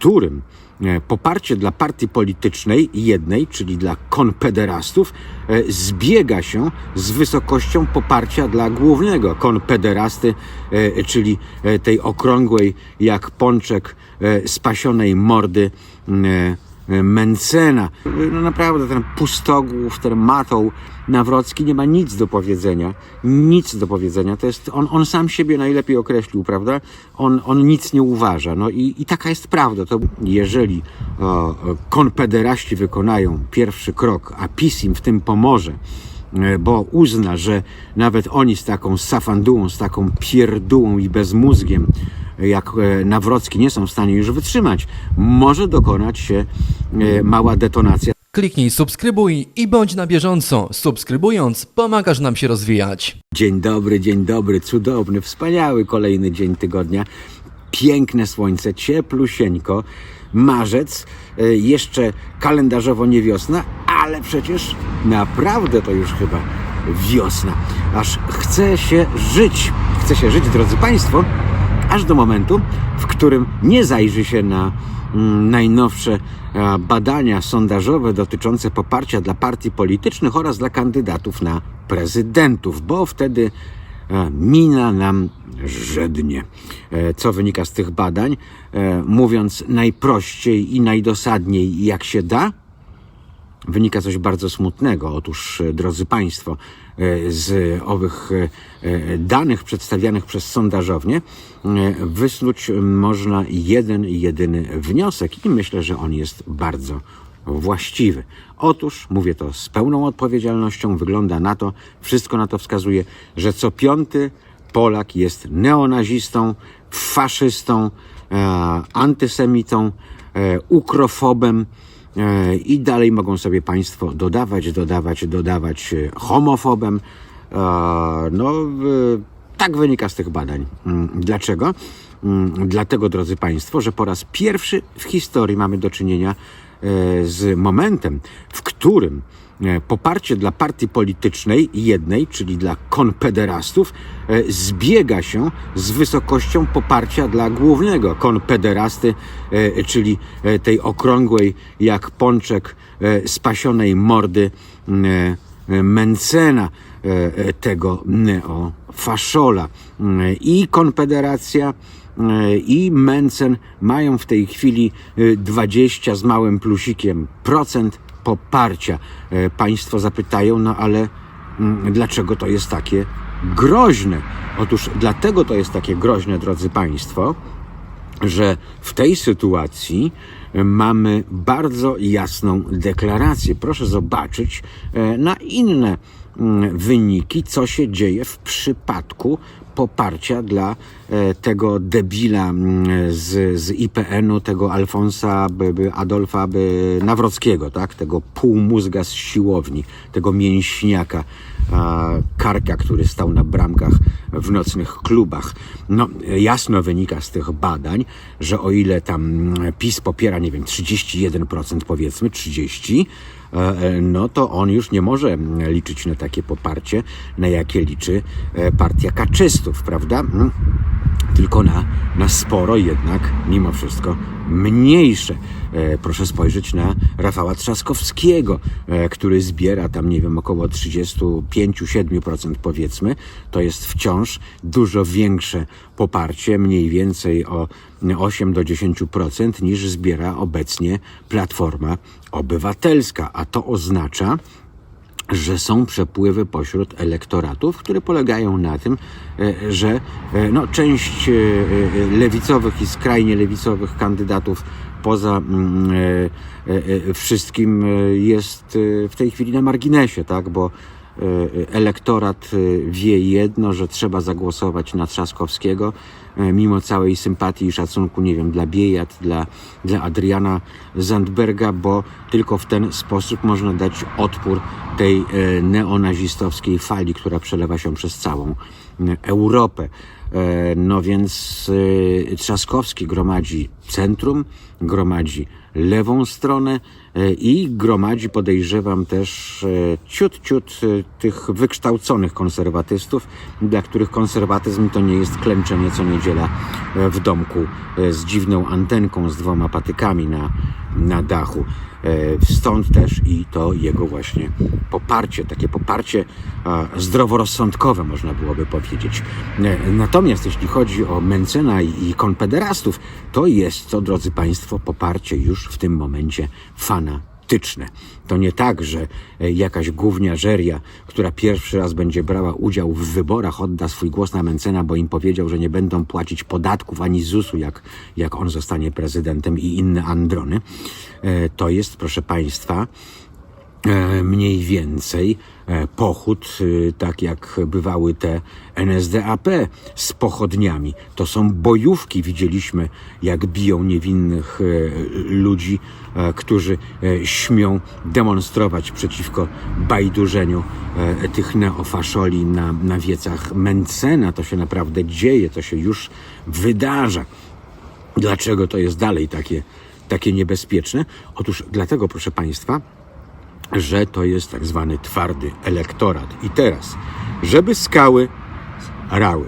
którym e, poparcie dla partii politycznej jednej, czyli dla konfederastów, e, zbiega się z wysokością poparcia dla głównego konfederasty, e, czyli tej okrągłej jak pączek spasionej mordy Mencena. No naprawdę ten pustogłów, ten matoł Nawrocki nie ma nic do powiedzenia. Nic do powiedzenia. To jest, on, on sam siebie najlepiej określił, prawda? On, on nic nie uważa. No i, i taka jest prawda. To jeżeli o, konfederaści wykonają pierwszy krok, a PiS im w tym pomoże, e, bo uzna, że nawet oni z taką safandułą, z taką pierdułą i bezmózgiem, jak e, Nawrocki, nie są w stanie już wytrzymać, może dokonać się e, mała detonacja. Kliknij subskrybuj i bądź na bieżąco. Subskrybując, pomagasz nam się rozwijać. Dzień dobry, dzień dobry, cudowny, wspaniały kolejny dzień tygodnia. Piękne słońce, cieplusieńko. Marzec, e, jeszcze kalendarzowo nie wiosna, ale przecież naprawdę to już chyba wiosna. Aż chce się żyć. Chce się żyć, drodzy Państwo, aż do momentu, w którym nie zajrzy się na mm, najnowsze e, badania sondażowe dotyczące poparcia dla partii politycznych oraz dla kandydatów na prezydentów, bo wtedy e, mina nam żednie. E, Co wynika z tych badań? Mówiąc najprościej i najdosadniej, jak się da, wynika coś bardzo smutnego. Otóż, e, drodzy Państwo, e, z owych e, danych przedstawianych przez sondażownię wysnuć można jeden, jedyny wniosek i myślę, że on jest bardzo właściwy. Otóż, mówię to z pełną odpowiedzialnością, wygląda na to, wszystko na to wskazuje, że co piąty Polak jest neonazistą, faszystą, antysemitą, ukrofobem, I dalej mogą sobie Państwo dodawać, dodawać, dodawać e, homofobem. E, No, e, tak wynika z tych badań. Mm, Dlaczego? Mm, Dlatego, drodzy Państwo, że po raz pierwszy w historii mamy do czynienia e, z momentem, w którym e, poparcie dla partii politycznej jednej, czyli dla konfederastów, e, zbiega się z wysokością poparcia dla głównego konfederasty, e, czyli tej okrągłej jak pączek spasionej mordy Mencena, tego neofaszola. I Konfederacja i Mencen mają w tej chwili e, 20 z małym plusikiem procent poparcia. E, Państwo zapytają, no ale mm, dlaczego to jest takie groźne? Otóż dlatego to jest takie groźne, drodzy Państwo, że w tej sytuacji mamy bardzo jasną deklarację. Proszę zobaczyć e, na inne mm, wyniki, co się dzieje w przypadku poparcia dla e, tego debila mm, z, z IPN-u, tego Alfonsa Adolfa Nawrockiego, tak? tego półmózga z siłowni, tego mięśniaka, karka, który stał na bramkach w nocnych klubach. No, jasno wynika z tych badań, że o ile tam mm, PiS popiera, nie wiem, 31% powiedzmy, 30%, e, no to on już nie może mm, liczyć na takie poparcie, na jakie liczy e, partia kaczystów, prawda? Tylko na, na sporo jednak, mimo wszystko, mniejsze. E, Proszę spojrzeć na Rafała Trzaskowskiego, e, który zbiera tam, nie wiem, około 35-7% powiedzmy. To jest wciąż dużo większe poparcie, mniej więcej o 8 do 10% niż zbiera obecnie Platforma Obywatelska. A to oznacza, że są przepływy pośród elektoratów, które polegają na tym, e, że e, no, część e, lewicowych i skrajnie lewicowych kandydatów poza mm, wszystkim jest w tej chwili na marginesie, tak? bo elektorat e, wie jedno, że trzeba zagłosować na Trzaskowskiego, e, mimo całej sympatii i szacunku, nie wiem, dla Biejat, dla, dla Adriana Zandberga, bo tylko w ten sposób można dać odpór tej e, neonazistowskiej fali, która przelewa się przez całą e, Europę. E, No więc e, Trzaskowski gromadzi centrum, gromadzi lewą stronę e, i gromadzi, podejrzewam też, e, ciut, ciut e, tych wykształconych konserwatystów, dla których konserwatyzm to nie jest klęczenie co niedziela w domku z dziwną antenką, z dwoma patykami na, na dachu. Stąd też i to jego właśnie poparcie, takie poparcie zdroworozsądkowe, można byłoby powiedzieć. Natomiast jeśli chodzi o Mencena i konfederastów, to jest to, drodzy Państwo, poparcie już w tym momencie fanatyczne. To nie tak, że e, jakaś gówniarzeria, która pierwszy raz będzie brała udział w wyborach, odda swój głos na Mencena, bo im powiedział, że nie będą płacić podatków ani ZUS-u, jak, jak on zostanie prezydentem i inne androny. E, To jest, proszę Państwa, mniej więcej e, pochód, e, tak jak bywały te NSDAP z pochodniami. To są bojówki, widzieliśmy, jak biją niewinnych e, ludzi, e, którzy e, śmią demonstrować przeciwko bajdurzeniu e, tych neofaszoli na, na wiecach Mencena. To się naprawdę dzieje, to się już wydarza. Dlaczego to jest dalej takie, takie niebezpieczne? Otóż dlatego, proszę Państwa, że to jest tak zwany twardy elektorat. I teraz, żeby skały rały,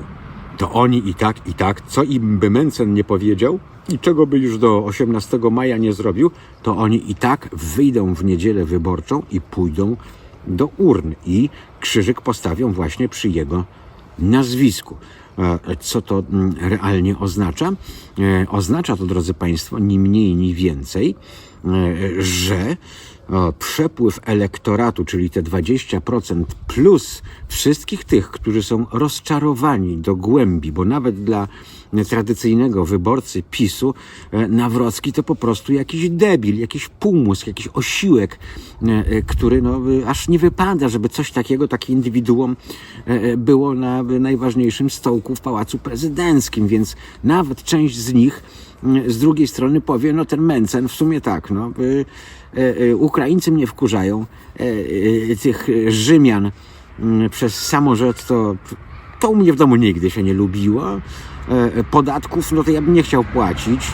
to oni i tak, i tak, co im by Mencen nie powiedział i czego by już do 18 maja nie zrobił, to oni i tak wyjdą w niedzielę wyborczą i pójdą do urn i krzyżyk postawią właśnie przy jego nazwisku. E, Co to mm, realnie oznacza? E, Oznacza to, drodzy Państwo, ni mniej, ni więcej, że o, przepływ elektoratu, czyli te 20% plus wszystkich tych, którzy są rozczarowani do głębi, bo nawet dla tradycyjnego wyborcy PiSu e, Nawrocki to po prostu jakiś debil, jakiś półmózg, jakiś osiłek, e, który no, aż nie wypada, żeby coś takiego, takie indywiduum było na najważniejszym stołku w Pałacu Prezydenckim, więc nawet część z nich z drugiej strony powie, no ten Mencen w sumie tak, no, y, y, y, Ukraińcy mnie wkurzają, tych Rzymian y, przez samorząd to, to u mnie w domu nigdy się nie lubiło, y, podatków no to ja bym nie chciał płacić,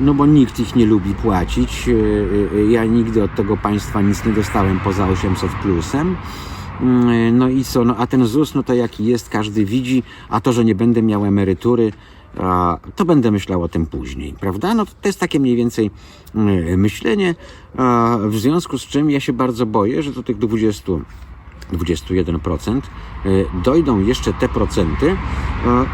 no bo nikt ich nie lubi płacić, y, ja nigdy od tego państwa nic nie dostałem poza 800 plusem, Mm, No i co, no a ten ZUS, no to jaki jest, każdy widzi, a to, że nie będę miał emerytury, to będę myślał o tym później, prawda? No to jest takie mniej więcej mm, myślenie, w związku z czym ja się bardzo boję, że do tych 20, 21% y, dojdą jeszcze te procenty, a,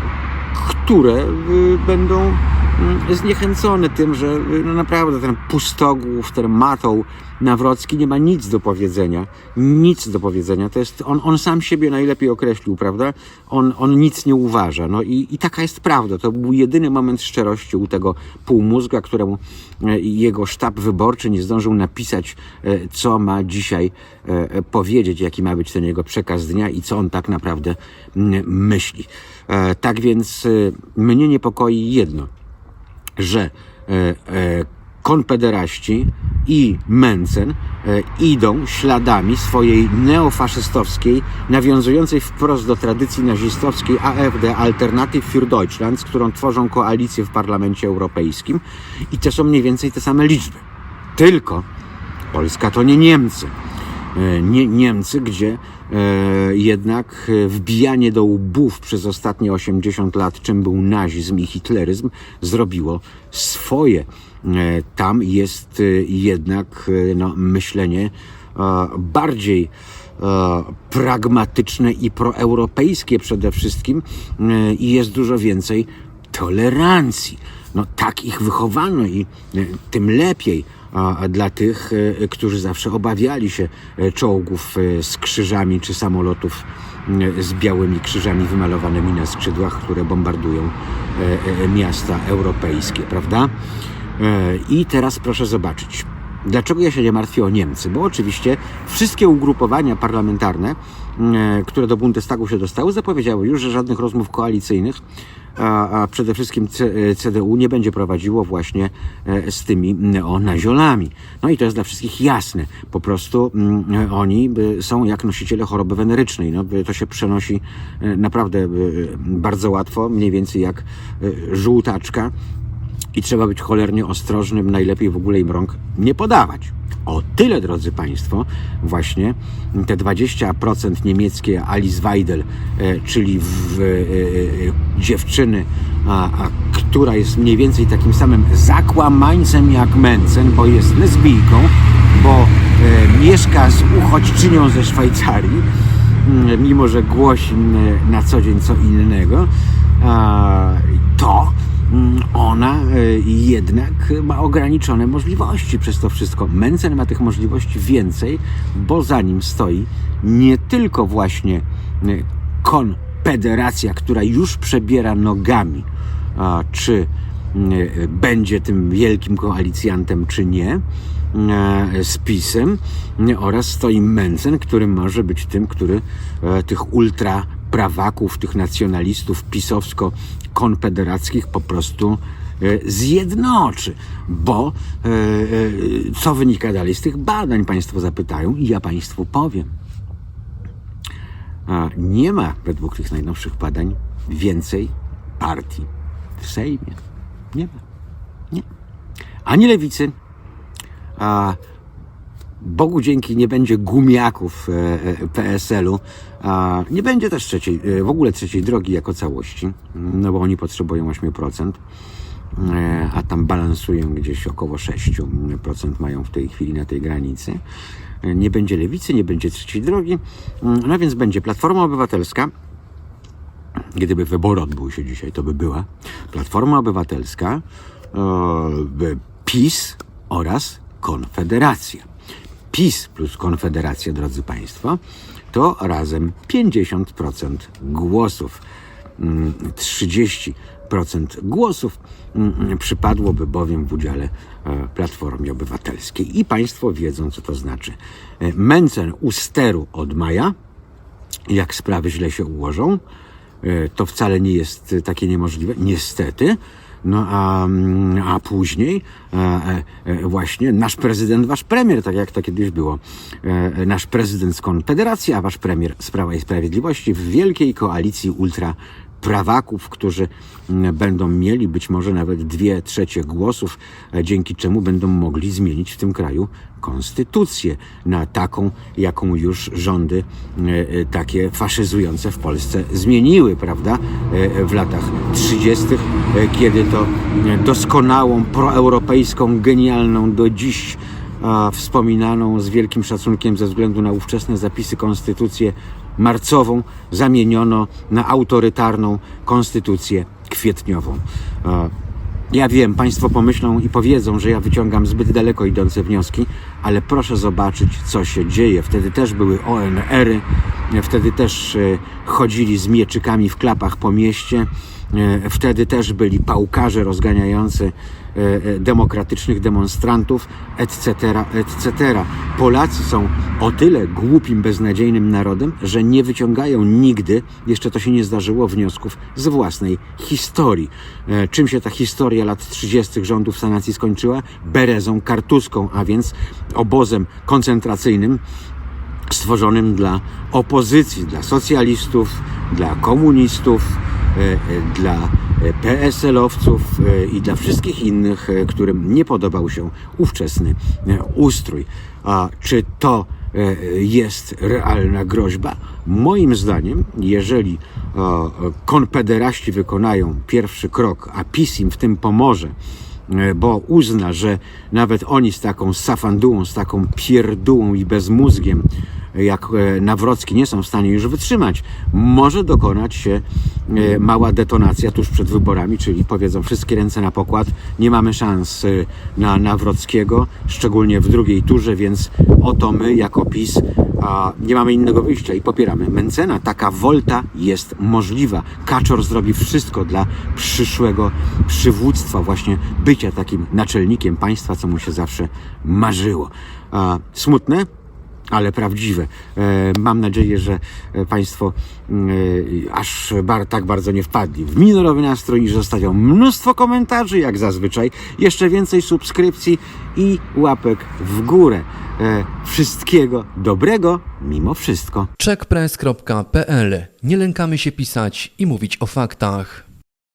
które y, będą mm, zniechęcone tym, że y, no naprawdę ten pustogłów, ten matoł Nawrocki nie ma nic do powiedzenia. Nic do powiedzenia. To jest, on, on sam siebie najlepiej określił, prawda? On, on nic nie uważa. No i, i taka jest prawda. To był jedyny moment szczerości u tego półmózga, któremu e, jego sztab wyborczy nie zdążył napisać, e, co ma dzisiaj e, powiedzieć, jaki ma być ten jego przekaz dnia i co on tak naprawdę mm, myśli. E, Tak więc e, mnie niepokoi jedno, że e, konfederaści i Mencen idą śladami swojej neofaszystowskiej, nawiązującej wprost do tradycji nazistowskiej AfD Alternative für Deutschland, z którą tworzą koalicję w Parlamencie Europejskim i to są mniej więcej te same liczby. Tylko Polska to nie Niemcy. E, Nie, Niemcy, gdzie e, jednak e, wbijanie do łbów przez ostatnie 80 lat, czym był nazizm i hitleryzm, zrobiło swoje. E, tam jest e, jednak no, myślenie bardziej pragmatyczne i proeuropejskie przede wszystkim i jest dużo więcej tolerancji. No tak ich wychowano i tym lepiej a, dla tych, e, którzy zawsze obawiali się e, czołgów e, z krzyżami czy samolotów z białymi krzyżami wymalowanymi na skrzydłach, które bombardują miasta europejskie, prawda? I teraz proszę zobaczyć. Dlaczego ja się nie martwię o Niemcy? Bo oczywiście wszystkie ugrupowania parlamentarne, e, które do Bundestagu się dostały, zapowiedziały już, że żadnych rozmów koalicyjnych, a, a przede wszystkim C, e, CDU nie będzie prowadziło właśnie e, z tymi neonaziolami. No i to jest dla wszystkich jasne. Po prostu mm, oni są jak nosiciele choroby wenerycznej. No, to się przenosi naprawdę bardzo łatwo, mniej więcej jak żółtaczka i trzeba być cholernie ostrożnym, najlepiej w ogóle im rąk nie podawać. O tyle, drodzy Państwo, właśnie te 20% niemieckie Alice Weidel, e, czyli w, e, e, dziewczyny, a, a, która jest mniej więcej takim samym zakłamańcem jak Mencen, bo jest lesbijką, bo mieszka z uchodźczynią ze Szwajcarii, mm, mimo że głosi na co dzień co innego, to ona y, jednak ma ograniczone możliwości przez to wszystko. Mencen ma tych możliwości więcej, bo za nim stoi nie tylko właśnie y, konfederacja, która już przebiera nogami, czy y, będzie tym wielkim koalicjantem, czy nie, e, z PiSem oraz stoi Mencen, który może być tym, który e, tych ultra prawaków, tych nacjonalistów pisowsko-konfederackich po prostu e, zjednoczy. Bo e, e, co wynika dalej z tych badań, Państwo zapytają i ja Państwu powiem. Nie ma według tych najnowszych badań więcej partii w Sejmie. Nie ma. Nie. Ani lewicy, a Bogu dzięki nie będzie gumiaków e, e, PSL-u, nie będzie też trzeciej, e, w ogóle trzeciej drogi jako całości, no bo oni potrzebują 8%, e, a tam balansują gdzieś około 6% mają w tej chwili na tej granicy. Nie będzie lewicy, nie będzie trzeciej drogi, Mm, no więc będzie Platforma Obywatelska, gdyby wybory odbyły się dzisiaj, to by była Platforma Obywatelska, PiS oraz Konfederacja. PiS plus Konfederacja, drodzy Państwo, to razem 50% głosów. Mm, 30% głosów mm, przypadłoby bowiem w udziale e, Platformie Obywatelskiej. I Państwo wiedzą, co to znaczy. E, Mencen u steru od maja, jak sprawy źle się ułożą, to wcale nie jest e, takie niemożliwe, niestety. No a, mm, a później e, e, e, właśnie nasz prezydent, wasz premier, tak jak to kiedyś było, e, e, nasz prezydent z Konfederacji, a wasz premier z Prawa i Sprawiedliwości w wielkiej koalicji ultra prawaków, którzy mm, będą mieli być może nawet dwie trzecie głosów, e, dzięki czemu będą mogli zmienić w tym kraju konstytucję na taką, jaką już rządy e, e, takie faszyzujące w Polsce zmieniły, prawda, w latach 30., e, kiedy to doskonałą, proeuropejską, genialną do dziś wspominaną z wielkim szacunkiem ze względu na ówczesne zapisy konstytucję marcową zamieniono na autorytarną konstytucję kwietniową. Ja wiem, Państwo pomyślą i powiedzą, że ja wyciągam zbyt daleko idące wnioski, ale proszę zobaczyć, co się dzieje. Wtedy też były ONR-y, wtedy też e, chodzili z mieczykami w klapach po mieście, e, wtedy też byli pałkarze rozganiający demokratycznych demonstrantów, etc., etc. Polacy są o tyle głupim, beznadziejnym narodem, że nie wyciągają nigdy, jeszcze to się nie zdarzyło, wniosków z własnej historii. E, Czym się ta historia lat 30. rządów sanacji skończyła? Berezą kartuską, a więc obozem koncentracyjnym, stworzonym dla opozycji, dla socjalistów, dla komunistów, e, e, dla e, PSL-owców e, i dla wszystkich innych, e, którym nie podobał się ówczesny ustrój. A czy to jest realna groźba? Moim zdaniem, jeżeli konfederaści wykonają pierwszy krok, a PiS im w tym pomoże, bo uzna, że nawet oni z taką safandułą, z taką pierdółą i bezmózgiem jak e, Nawrocki nie są w stanie już wytrzymać, może dokonać się e, mała detonacja tuż przed wyborami, czyli powiedzą wszystkie ręce na pokład, nie mamy szans e, na Nawrockiego, szczególnie w drugiej turze, więc oto my jako PiS a nie mamy innego wyjścia i popieramy Mencena. Taka wolta jest możliwa. Kaczor zrobi wszystko dla przyszłego przywództwa, właśnie bycia takim naczelnikiem państwa, co mu się zawsze marzyło. A, smutne, ale prawdziwe. E, mam nadzieję, że e, Państwo e, aż bar, tak bardzo nie wpadli w minorowy nastrój i zostawią mnóstwo komentarzy, jak zazwyczaj, jeszcze więcej subskrypcji i łapek w górę. Wszystkiego dobrego mimo wszystko. checkpress.pl Nie lękamy się pisać i mówić o faktach.